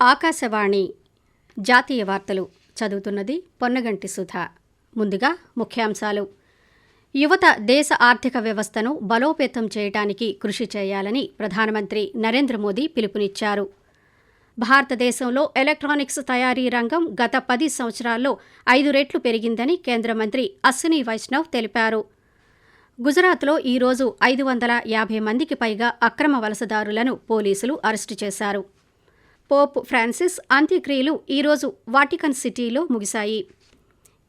ఆకాశవాణి జాతీయ వార్తలు చదువుతున్నది పొన్నగంటి సుధ. ముందుగా ముఖ్యాంశాలు. యువత దేశ ఆర్థిక వ్యవస్థను బలోపేతం చేయడానికి కృషి చేయాలని ప్రధానమంత్రి నరేంద్ర మోదీ పిలుపునిచ్చారు. భారతదేశంలో ఎలక్ట్రానిక్స్ తయారీ రంగం గత పది సంవత్సరాల్లో ఐదు రెట్లు పెరిగిందని కేంద్ర మంత్రి అశ్విని వైష్ణవ్ తెలిపారు. గుజరాత్లో ఈరోజు ఐదు వందల యాభై మందికి పైగా అక్రమ వలసదారులను పోలీసులు అరెస్టు చేశారు. పోప్ ఫ్రాన్సిస్ అంత్యక్రియలు ఈరోజు వాటికన్ సిటీలో ముగిశాయి.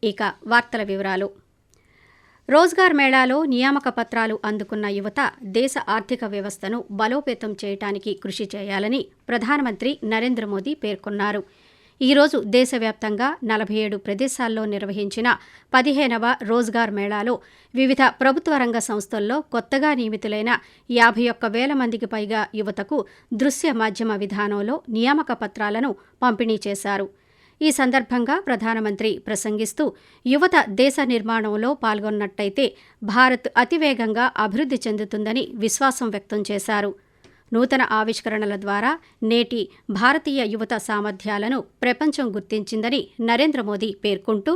ఇక వార్తల వివరాలు. రోజ్గార్ మేళాలో నియామక పత్రాలు అందుకున్న యువత దేశ ఆర్థిక వ్యవస్థను బలోపేతం చేయడానికి కృషి చేయాలని ప్రధానమంత్రి నరేంద్ర మోదీ పేర్కొన్నారు. ఈరోజు దేశవ్యాప్తంగా నలభై ఏడు ప్రదేశాల్లో నిర్వహించిన పదిహేనవ రోజ్గార్ మేళాలో వివిధ ప్రభుత్వ రంగ సంస్థల్లో కొత్తగా నియమితులైన యాభై ఒక్క వేల మందికి పైగా యువతకు దృశ్య మాధ్యమ విధానంలో నియామక పత్రాలను పంపిణీ చేశారు. ఈ సందర్భంగా ప్రధానమంత్రి ప్రసంగిస్తూ యువత దేశ నిర్మాణంలో పాల్గొన్నట్టయితే భారత్ అతివేగంగా అభివృద్ధి చెందుతుందని విశ్వాసం వ్యక్తం చేశారు. నూతన ఆవిష్కరణల ద్వారా నేటి భారతీయ యువత సామర్థ్యాలను ప్రపంచం గుర్తించిందని నరేంద్ర మోదీ పేర్కొంటూ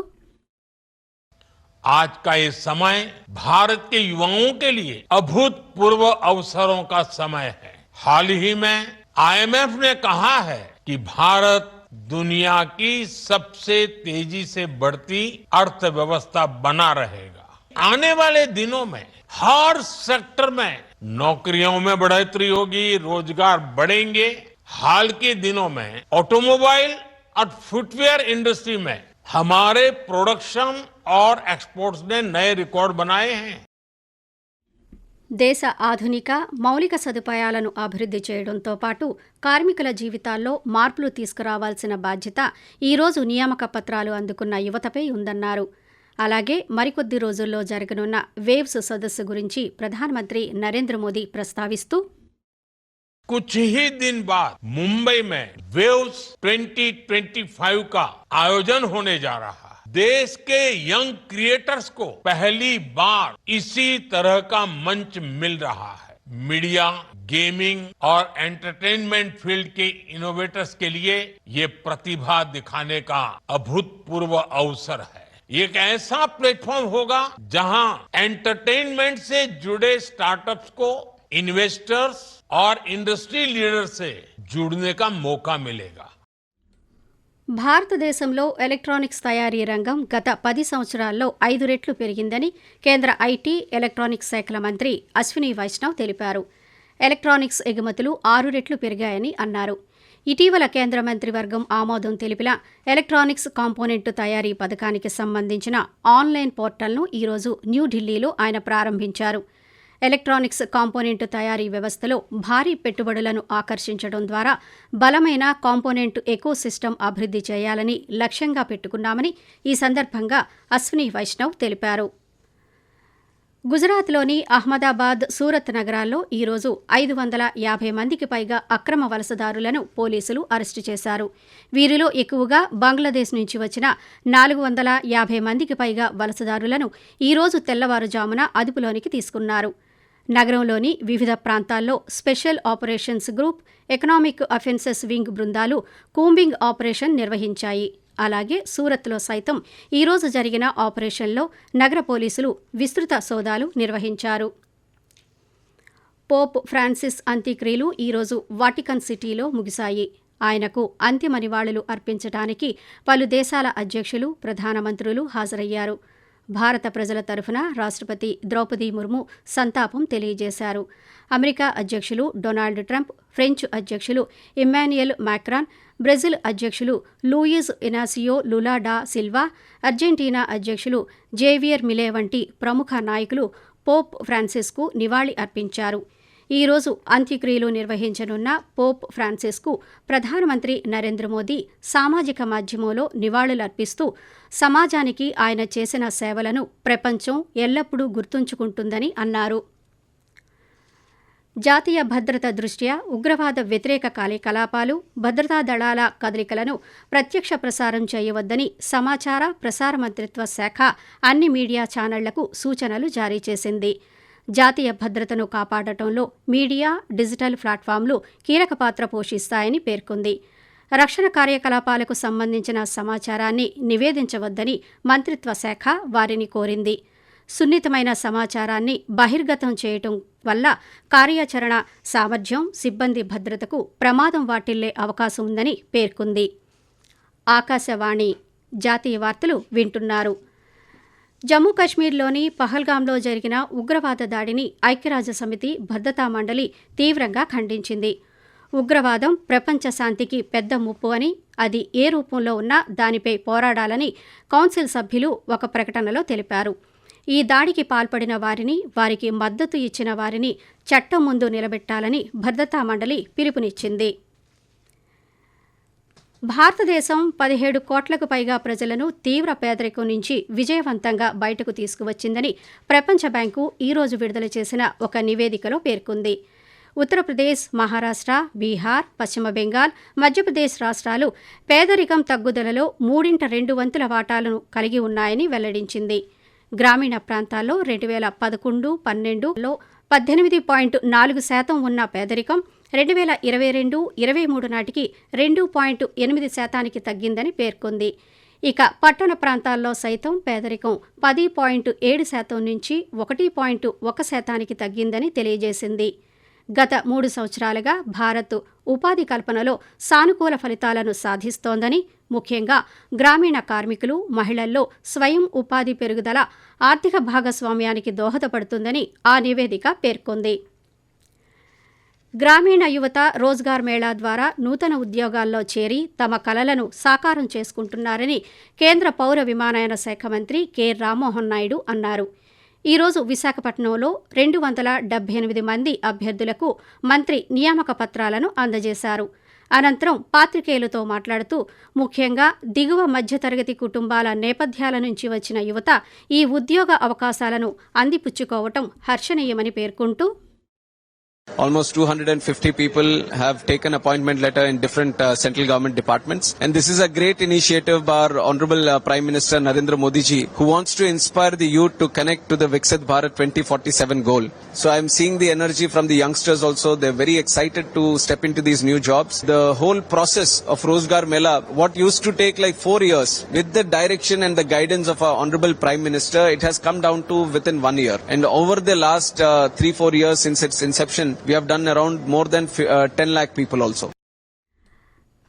आज का ये समय भारत के युवाओं के लिए अभूतपूर्व अवसरों का समय है हाल ही में आईएमएफ ने कहा है कि भारत दुनिया की सबसे तेजी से बढ़ती अर्थव्यवस्था बना रहेगा आने वाले दिनों में हर सेक्टर में नौकरियों में बढ़ोतरी होगी रोजगार बढ़ेंगे हाल के दिनों में ऑटोमोबाइल और फुटवेयर इंडस्ट्री में हमारे प्रोडक्शन और एक्सपोर्ट्स ने नए रिकॉर्ड बनाए हैं దేశ ఆధునిక మౌలిక సదుపాయాలను అభివృద్ధి చేయడంతో పాటు కార్మికుల జీవితాల్లో మార్పులు తీసుకురావాల్సిన బాధ్యత ఈరోజు నియామక పత్రాలు అందుకున్న యువతపై ఉందన్నారు అలాగే మరికొద్ది రోజుల్లో జరగనున్న వేవ్స్ సదస్సు గురించి ప్రధానమంత్రి నరేంద్ర మోదీ ప్రస్తావిస్తూ कुछ ही दिन बाद मुंबई में वेव्स 2025 का आयोजन होने जा रहा है देश के यंग क्रिएटर्स को पहली बार इसी तरह का मंच मिल रहा है मीडिया गेमिंग और एंटरटेनमेंट फील्ड के इनोवेटर्स के लिए ये प्रतिभा दिखाने का अभूतपूर्व अवसर है ये एक ऐसा प्लेटफॉर्म होगा जहां एंटरटेनमेंट से जुड़े स्टार्टअप्स को इन्वेस्टर्स और इंडस्ट्री लीडर से जुड़ने का मौका मिलेगा భారతదేశంలో ఎలక్ట్రానిక్స్ తయారీ రంగం గత పది సంవత్సరాల్లో ఐదు రెట్లు పెరిగిందని కేంద్ర ఐటీ ఎలక్ట్రానిక్స్ శాఖల మంత్రి అశ్విని వైష్ణవ్ తెలిపారు ఎలక్ట్రానిక్స్ ఎగుమతులు ఆరు రెట్లు పెరిగాయని అన్నారు ఇటీవల కేంద్ర మంత్రివర్గం ఆమోదం తెలిపిన ఎలక్ట్రానిక్స్ కాంపోనెంట్ తయారీ పథకానికి సంబంధించిన ఆన్లైన్ పోర్టల్ను ఈరోజు న్యూఢిల్లీలో ఆయన ప్రారంభించారు. ఎలక్ట్రానిక్స్ కాంపోనెంట్ తయారీ వ్యవస్థలో భారీ పెట్టుబడులను ఆకర్షించడం ద్వారా బలమైన కాంపోనెంట్ ఎకోసిస్టమ్ అభివృద్ధి చేయాలని లక్ష్యంగా పెట్టుకున్నామని ఈ సందర్భంగా అశ్విని వైష్ణవ్ తెలిపారు. గుజరాత్లోని అహ్మదాబాద్ సూరత్ నగరాల్లో ఈరోజు ఐదు వందల యాభై మందికి పైగా అక్రమ వలసదారులను పోలీసులు అరెస్టు చేశారు. వీరిలో ఎక్కువగా బంగ్లాదేశ్ నుంచి వచ్చిన నాలుగు వందల యాభై మందికి పైగా వలసదారులను ఈరోజు తెల్లవారుజామున అదుపులోనికి తీసుకున్నారు. నగరంలోని వివిధ ప్రాంతాల్లో special operations group economic offences wing బృందాలు కూంబింగ్ ఆపరేషన్ నిర్వహించాయి. అలాగే సూరత్లో సైతం ఈరోజు జరిగిన ఆపరేషన్లో నగర పోలీసులు విస్తృత సోదాలు నిర్వహించారు. పోప్ ఫ్రాన్సిస్ అంత్యక్రియలు ఈరోజు వాటికన్ సిటీలో ముగిశాయి. ఆయనకు అంతిమ నివాళులు అర్పించడానికి పలు దేశాల అధ్యక్షులు ప్రధానమంత్రులు హాజరయ్యారు. భారత ప్రజల తరఫున రాష్ట్రపతి ద్రౌపది ముర్ము సంతాపం తెలియజేశారు. అమెరికా అధ్యక్షులు డొనాల్డ్ ట్రంప్ ఫ్రెంచ్ అధ్యక్షులు ఇమ్మాన్యుయల్ మాక్రాన్ బ్రెజిల్ అధ్యక్షులు Luiz Inacio Lula da Silva Argentina అధ్యక్షులు జేవియర్ మిలే వంటి ప్రముఖ నాయకులు పోప్ ఫ్రాన్సిస్కు నివాళి అర్పించారు. ఈరోజు అంత్యక్రియలు నిర్వహించనున్న పోప్ ఫ్రాన్సిస్కు ప్రధానమంత్రి నరేంద్ర మోదీ సామాజిక మాధ్యమంలో నివాళులర్పిస్తూ సమాజానికి ఆయన చేసిన సేవలను ప్రపంచం ఎల్లప్పుడూ గుర్తుంచుకుంటుందని అన్నారు. జాతీయ భద్రత దృష్ట్యా ఉగ్రవాద వ్యతిరేక కార్యకలాపాలు భద్రతా దళాల కదలికలను ప్రత్యక్ష ప్రసారం చేయవద్దని సమాచార ప్రసార మంత్రిత్వ శాఖ అన్ని మీడియా ఛానళ్ళకు సూచనలు జారీ చేసింది. జాతీయ భద్రతను కాపాడటంలో మీడియా డిజిటల్ ప్లాట్ఫామ్లు కీలక పాత్ర పోషిస్తాయని పేర్కొంది. రక్షణ కార్యకలాపాలకు సంబంధించిన సమాచారాన్ని నివేదించవద్దని మంత్రిత్వ శాఖ వారిని కోరింది. సున్నితమైన సమాచారాన్ని బహిర్గతం చేయటం వల్ల కార్యాచరణ సామర్థ్యం సిబ్బంది భద్రతకు ప్రమాదం వాటిల్లే అవకాశం ఉందని పేర్కొంది. ఆకాశవాణి జాతీయ వార్తలు వింటున్నారు. జమ్మూ కశ్మీర్లోని పహల్గాంలో జరిగిన ఉగ్రవాద దాడిని ఐక్యరాజ్య సమితి భద్రతా మండలి తీవ్రంగా ఖండించింది. ఉగ్రవాదం ప్రపంచ శాంతికి పెద్ద ముప్పు అని అది ఏ రూపంలో ఉన్నా దానిపై పోరాడాలని కౌన్సిల్ సభ్యులు ఒక ప్రకటనలో తెలిపారు. ఈ దాడికి పాల్పడిన వారిని వారికి మద్దతు ఇచ్చిన వారిని చట్టం ముందు నిలబెట్టాలని భద్రతా మండలి పిలుపునిచ్చింది. భారతదేశం పదిహేడు కోట్లకు పైగా ప్రజలను తీవ్ర పేదరికం నుంచి విజయవంతంగా బయటకు తీసుకువచ్చిందని ప్రపంచ బ్యాంకు ఈరోజు విడుదల చేసిన ఒక నివేదికలో పేర్కొంది. ఉత్తరప్రదేశ్ మహారాష్ట్ర బీహార్ పశ్చిమ బెంగాల్ మధ్యప్రదేశ్ రాష్ట్రాలు పేదరికం తగ్గుదలలో మూడింట రెండు వంతుల వాటాలను కలిగి ఉన్నాయని వెల్లడించింది. గ్రామీణ ప్రాంతాల్లో రెండు వేల పదకొండు పన్నెండులో పద్దెనిమిది పాయింట్ నాలుగు శాతం ఉన్న పేదరికం రెండు వేల ఇరవై రెండు ఇరవై మూడు నాటికి రెండు పాయింట్ ఎనిమిది శాతానికి తగ్గిందని పేర్కొంది. ఇక పట్టణ ప్రాంతాల్లో సైతం పేదరికం పది పాయింట్ ఏడు శాతం నుంచి ఒకటి పాయింట్ ఒక శాతానికి తగ్గిందని తెలియజేసింది. గత మూడు సంవత్సరాలుగా భారత్ ఉపాధి కల్పనలో సానుకూల ఫలితాలను సాధిస్తోందని ముఖ్యంగా గ్రామీణ కార్మికులు మహిళల్లో స్వయం ఉపాధి పెరుగుదల ఆర్థిక భాగస్వామ్యానికి దోహదపడుతుందని ఆ నివేదిక పేర్కొంది. గ్రామీణ యువత రోజ్గార్ మేళా ద్వారా నూతన ఉద్యోగాల్లో చేరి తమ కలలను సాకారం చేసుకుంటున్నారని కేంద్ర పౌర విమానయాన శాఖ మంత్రి కె. రామ్మోహన్ నాయుడు అన్నారు. ఈరోజు విశాఖపట్నంలో రెండు వందల డెబ్బై ఎనిమిది మంది అభ్యర్థులకు మంత్రి నియామక పత్రాలను అందజేశారు. అనంతరం పాత్రికేయులతో మాట్లాడుతూ ముఖ్యంగా దిగువ మధ్యతరగతి కుటుంబాల నేపథ్యాల నుంచి వచ్చిన యువత ఈ ఉద్యోగ అవకాశాలను అందిపుచ్చుకోవటం హర్షణీయమని పేర్కొంటూ Almost 250 people have taken appointment letter in different uh, central government departments. And this is a great initiative by our Honorable uh, Prime Minister Narendra Modi ji, who wants to inspire the youth to connect to the Viksit Bharat 2047 goal. So I'm seeing the energy from the youngsters also. They're very excited to step into these new jobs. The whole process of Rozgar Mela, what used to take like four years, with the direction and the guidance of our Honorable Prime Minister, it has come down to within one year. And over the last uh, three, four years since its inception, we have done around more than 10 uh, lakh people also.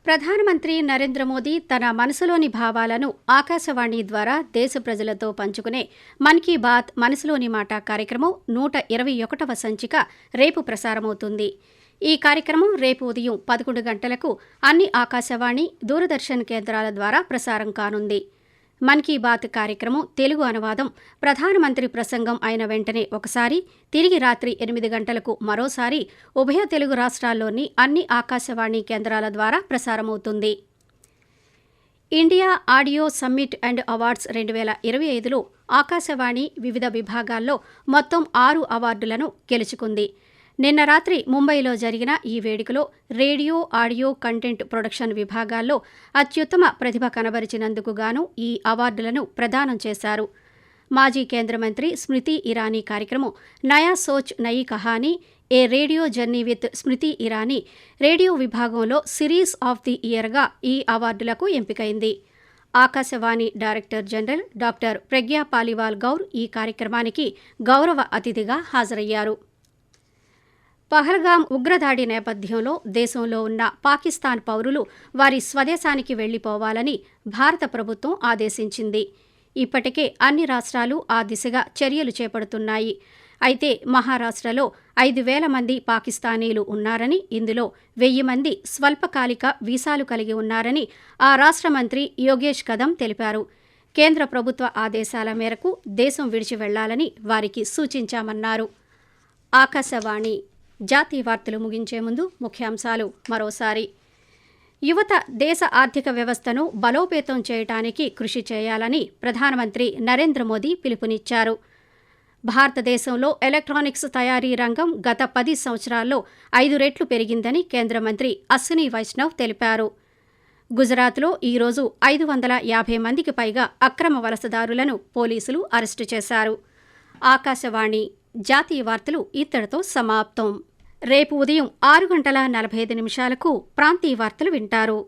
ప్రధానమంత్రి నరేంద్ర మోదీ తన మనసులోని భావాలను ఆకాశవాణి ద్వారా దేశ ప్రజలతో పంచుకునే మన్ కీ బాత్ మనసులోని మాట కార్యక్రమం నూట ఇరవై ఒకటవ సంచిక రేపు ప్రసారమవుతుంది ఈ కార్యక్రమం రేపు ఉదయం పదకొండు గంటలకు అన్ని ఆకాశవాణి దూరదర్శన్ కేంద్రాల ద్వారా ప్రసారం కానుంది మన్ కీ బాత్ కార్యక్రమం తెలుగు అనువాదం ప్రధానమంత్రి ప్రసంగం అయిన వెంటనే ఒకసారి తిరిగి రాత్రి ఎనిమిది గంటలకు మరోసారి ఉభయ తెలుగు రాష్ట్రాల్లోని అన్ని ఆకాశవాణి కేంద్రాల ద్వారా ప్రసారమవుతుంది. India audio summit and awards రెండు వేల ఇరవై ఐదులో ఆకాశవాణి వివిధ విభాగాల్లో మొత్తం ఆరు అవార్డులను గెలుచుకుంది. నిన్న రాత్రి ముంబైలో జరిగిన ఈ వేడుకలో రేడియో ఆడియో కంటెంట్ ప్రొడక్షన్ విభాగాల్లో అత్యుత్తమ ప్రతిభ కనబరిచినందుకు గాను ఈ అవార్డులను ప్రదానం చేశారు. మాజీ కేంద్ర మంత్రి స్మృతి ఇరానీ కార్యక్రమం Naya Soch Nayi Kahani a radio journey with Smriti Irani radio విభాగంలో సిరీస్ ఆఫ్ ది ఇయర్గా ఈ అవార్డులకు ఎంపికైంది. Akashvani director general doctor Pragya Paliwal Gaur ఈ కార్యక్రమానికి గౌరవ అతిథిగా హాజరయ్యారు. పహల్గాం ఉగ్రదాడి నేపథ్యంలో దేశంలో ఉన్న పాకిస్తాన్ పౌరులు వారి స్వదేశానికి వెళ్ళిపోవాలని భారత ప్రభుత్వం ఆదేశించింది. ఇప్పటికే అన్ని రాష్ట్రాలు ఆ దిశగా చర్యలు చేపడుతున్నాయి. అయితే మహారాష్ట్రలో ఐదు వేల మంది పాకిస్తానీలు ఉన్నారని ఇందులో వెయ్యి మంది స్వల్పకాలిక వీసాలు కలిగి ఉన్నారని ఆ రాష్ట్ర మంత్రి యోగేష్ కదం తెలిపారు. కేంద్ర ప్రభుత్వ ఆదేశాల మేరకు దేశం విడిచి వెళ్ళాలని వారికి సూచించామన్నారు. ఆకాశవాణి జాతీయ వార్తలు ముగించే ముందు ముఖ్యాంశాలు మరోసారి. యువత దేశ ఆర్థిక వ్యవస్థను బలోపేతం చేయటానికి కృషి చేయాలని ప్రధానమంత్రి నరేంద్ర మోదీ పిలుపునిచ్చారు. భారతదేశంలో ఎలక్ట్రానిక్స్ తయారీ రంగం గత పది సంవత్సరాల్లో ఐదు రెట్లు పెరిగిందని కేంద్ర మంత్రి అశ్విని వైష్ణవ్ తెలిపారు. గుజరాత్లో ఈరోజు ఐదు వందల యాభై మందికి పైగా అక్రమ వలసదారులను పోలీసులు అరెస్టు చేశారు. ఆకాశవాణి జాతీయ వార్తలు ఇత్తడితో సమాప్తం. రేపు ఉదయం ఆరు గంటల నలభై ఐదు నిమిషాలకు ప్రాంతీయ వార్తలు వింటారు.